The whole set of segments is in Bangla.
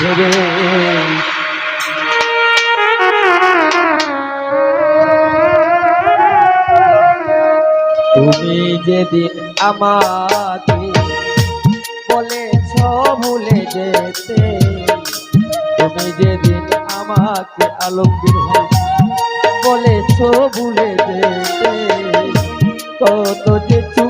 তুমি যেদিন আমাকে বলেছ ভুলে যেতে, তুমি যেদিন আমাকে আলমগীর বলেছ ভুলে যেতে, কত যে চুপ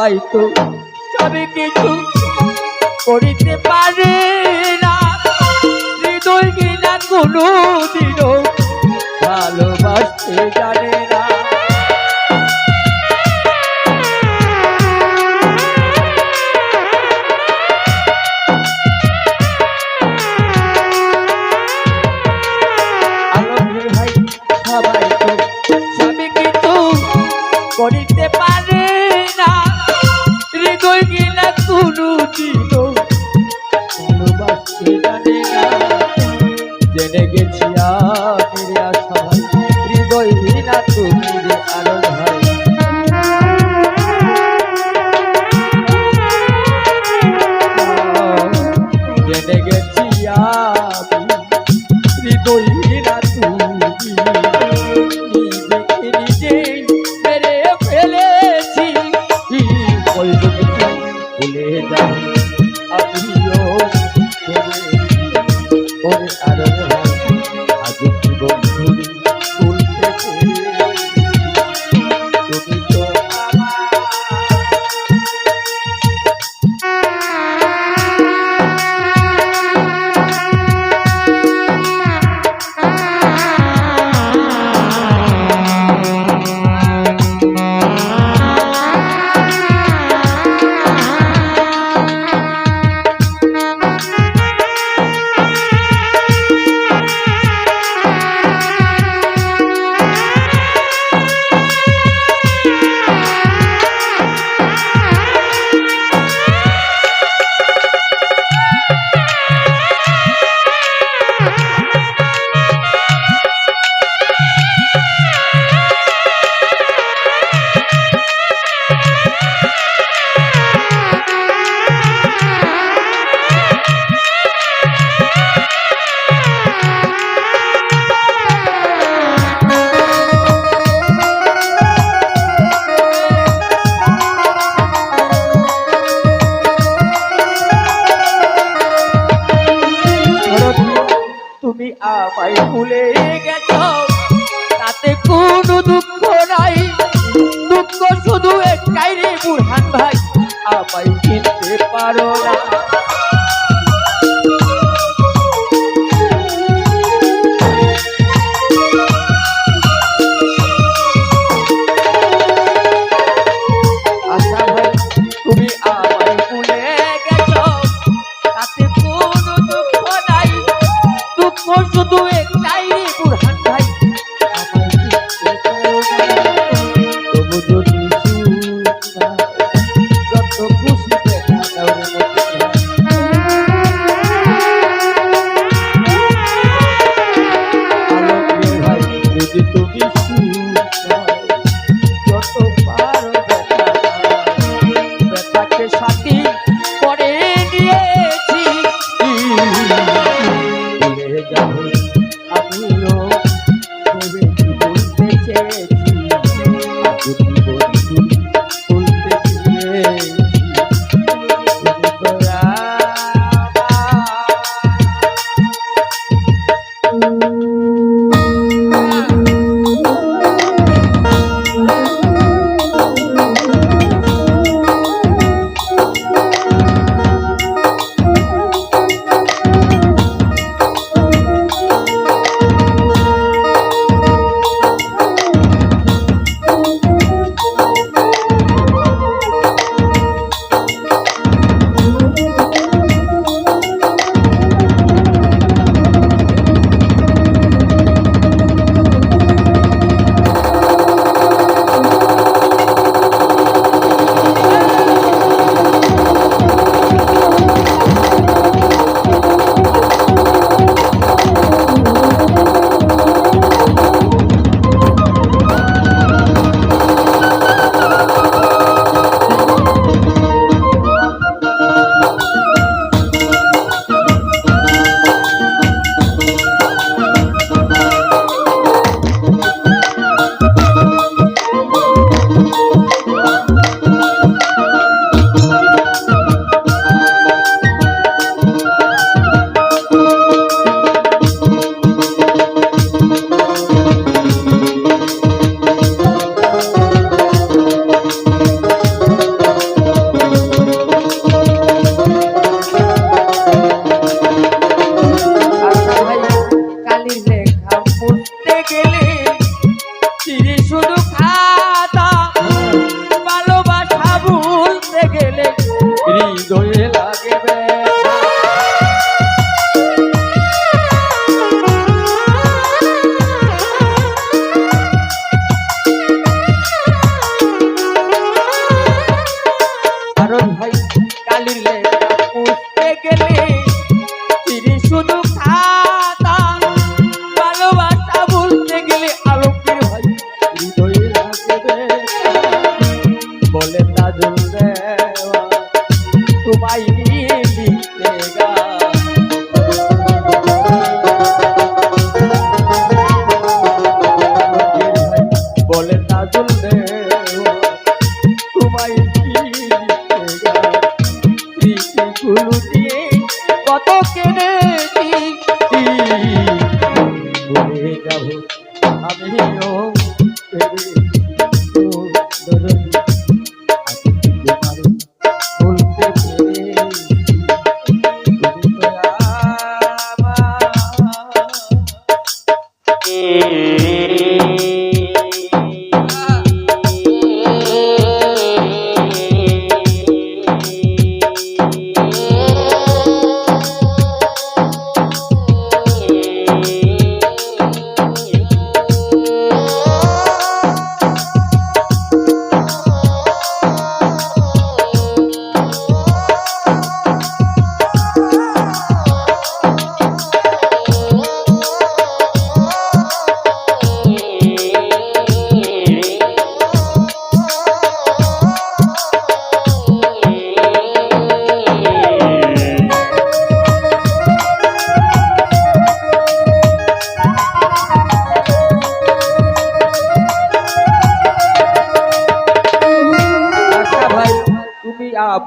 হয়তো সবে কিছু করিতে পারে না। হৃদয় কিনা কোনো দিনও ভালোবাসতে যা Hold it, I don't know. সবাই ভুলে গেছ? তাতে কোনো দুঃখ নাই। দুঃখ শুধু একটাই রে বুড়হান ভাই। আপাই কিনতে পারো না।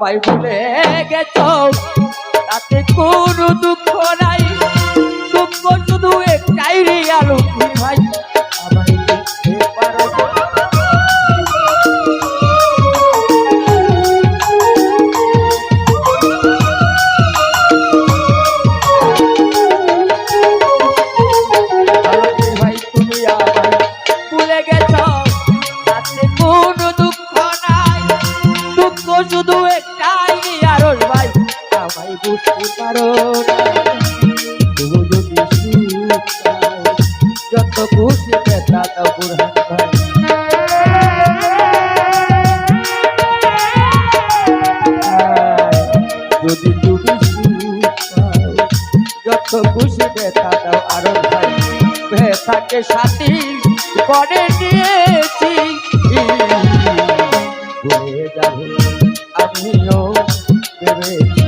பைப்புலே তাকে সাথী করে নিয়েছি আমিও ভেবেছি